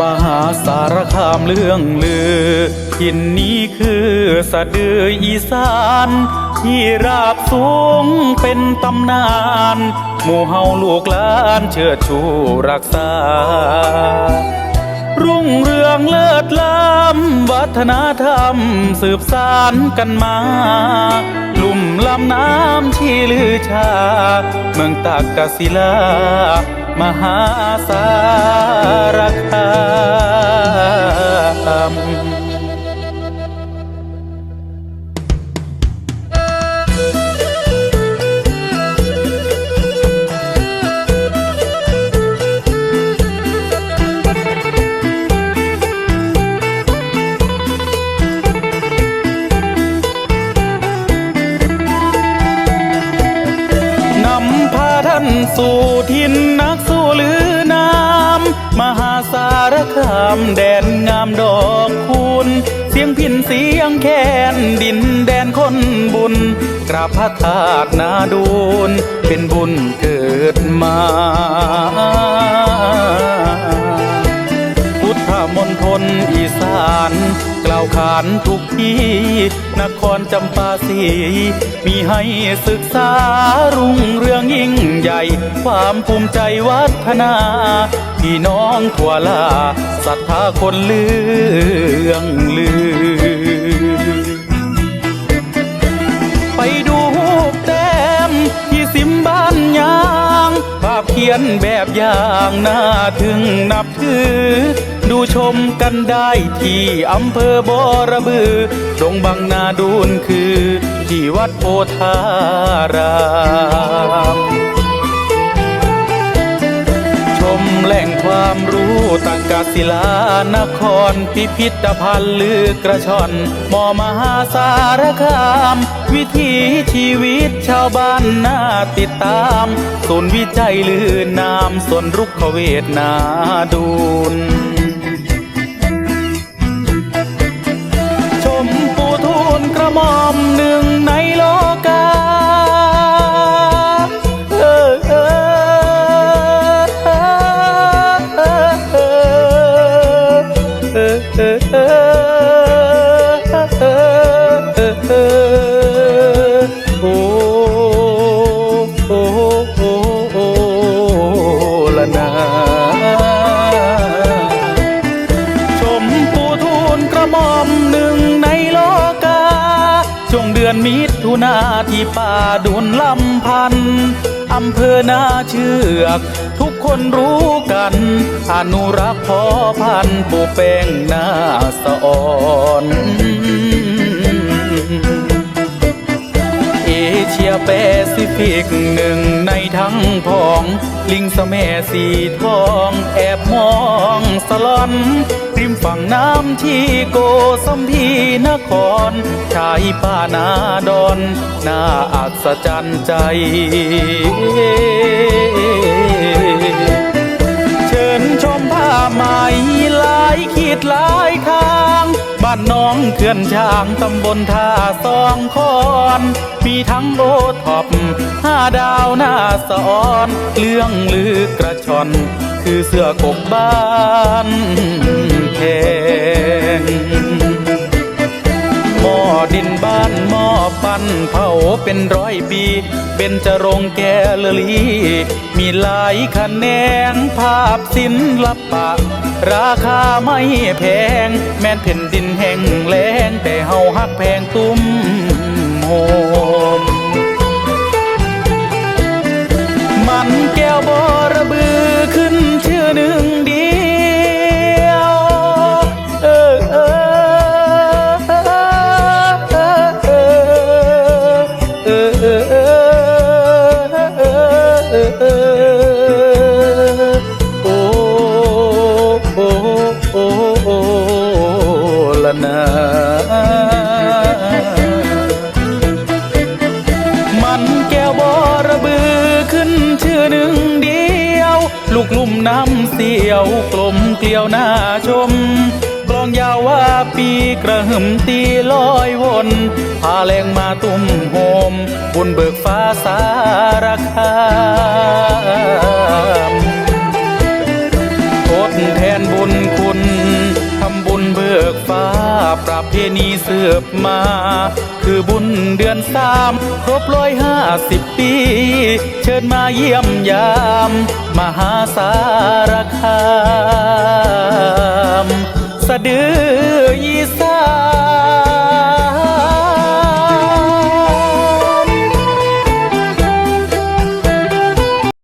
มหาสารคามเรื่องลือทินนี้คือสะดืออีสานที่ราบสูงเป็นตำนาน หมู่เฮาลูกหลานเชิดชูรักษา รุ่งเรืองเลิศล้ำวัฒนธรรมสืบสานกันมา ลุ่มลำน้ำที่ลือชา เมืองตากกศิลามหาสา ท่านสู่ทินนักสู้ลือนามมหาสารคามแดนงามดอกคูณเสียงพินเสียงแคนดินแดนคนบุญ กราบพระธาตุนาดูนเป็นบุญเกิดมาพุทธมณฑลอีสานาวขานทุกที่ นครจำปาสีมีให้ศึกษารุ่งเรืองยิ่งใหญ่ ความภูมิใจวัฒนาพี่น้องทั่วลาศรัทธาคนเลืองลือ ยนแบบอย่างน่าถึงนับถือ ดูชมกันได้ที่อำเภอบอระบือ ดงบางนาดูนคือ ที่วัดโพธารามชมแหล่งความรู้ตังกศิลานคร พิพิธภัณฑ์ลือกระชอนมอมหาสารคาม วิถีชีวิตชาวบ้านน่าติดตามศูนย์วิจัยลือนามส่วนรุกขเวทนาดูนชมปูทูลกระหม่อมหนึ่งในโลกา อนมิถุนาที่ป่าดุนลำพันอำเภอนาเชือก ทุกคนรู้กัน อนุรักษ์พอพันปูแป้งหน้าสะอ่อน เอเชียแปซิฟิกหนึ่งในทั้งพอง ลิงสแม่สีทองแอบมองสลอน ริมฝั่งน้ำที่โกสัมพีนคร ชายป่านาดอน น่าอัศจรรย์ใจเชิญชมผ้าไหมลายขีดลายทาง บ้านน้องเขื่อนช้างตำบลท่าสองคอนมีทั้งโอท็อปห้าดาวหน้าสอนเรื่องลือกระชอน คือเสื้อกบบ้านแพง หม้อดินบ้านหม้อปั้นเผาเป็นร้อยปี เป็นจรงแกลลี มีหลายแขนงภาพศิลปะ ราคาไม่แพง แม้นแผ่นดินแห่งแล้งแต่เฮาหักแพงตุ้ม นา มันแก้วบอระบือขึ้นชื่อหนึ่งเดียว ลูกลุ่มน้ำเสียวกลมเกลียวหน้าชมกลองยาวว่าปีกระหึ่มตีลอยวนพาแรงมาตุ้มโฮมบุญเบิกฟ้าสารคา เพณีเสืบมา คือบุญเดือนสามครบร้อยห้าสิบปี เชิญมาเยี่ยมยาม มหาสารคาม สะดือ